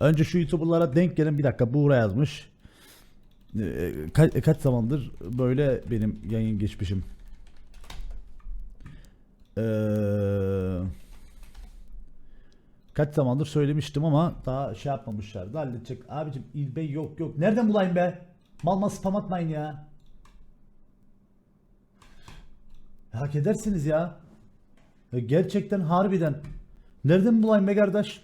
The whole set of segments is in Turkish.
Önce şu YouTuber'lara denk gelin bir dakika Buğra yazmış. Ka- kaç zamandır böyle benim yayın geçmişim. Ee, kaç zamandır söylemiştim ama daha şey yapmamışlardı. Halledecek. Abicim İlbey yok yok. Nereden bulayım be? Mal mal spam atmayın ya. Hak edersiniz. Ya Gerçekten harbiden. Nereden bulayım be kardeş?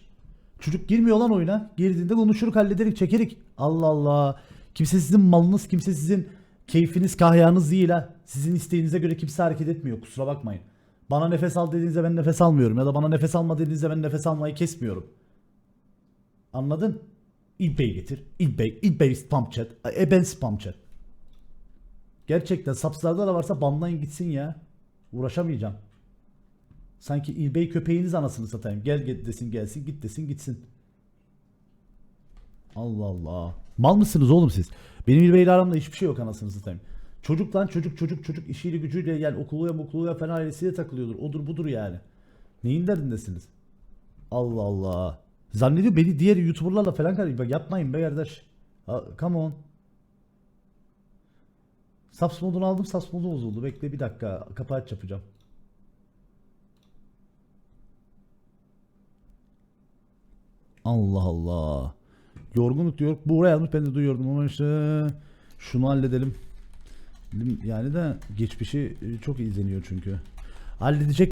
Çocuk girmiyor lan oyuna. Girdiğinde konuşuruk hallederik çekerik. Allah Allah. Kimse sizin malınız, kimse sizin keyfiniz, kahyanız değil ha. Sizin isteğinize göre kimse hareket etmiyor. Kusura bakmayın. Bana nefes al dediğinizde ben nefes almıyorum. Ya da bana nefes alma dediğinizde ben nefes almayı kesmiyorum. Anladın? İlbey getir. İlbey. İlbey spam chat. E ben spam chat. Gerçekten sapslarda da varsa banlayın gitsin ya. Uğraşamayacağım. Sanki İlbey köpeğiniz anasını satayım. Gel git desin gelsin git desin gitsin. Allah Allah. Mal mısınız oğlum siz? Benim İlbey'le aramda hiçbir şey yok anasını satayım. Çocuk lan çocuk çocuk çocuk işiyle gücüyle yani okuluya okuluya falan ailesiyle takılıyordur. Odur budur yani. Neyin derdindesiniz? Allah Allah. Zannediyor beni diğer YouTuber'larla falan karıştırıyor. Yapmayın be kardeş. Ha, come on. Subs modunu aldım. Subs modu bozuldu. Bekle bir dakika. Kapı aç yapacağım. Allah Allah. Yorgunluk diyor. Buğra yazmış ben de duyuyordum ama işte şunu halledelim. Yani de geçmişi e, çok izleniyor çünkü. Halledecek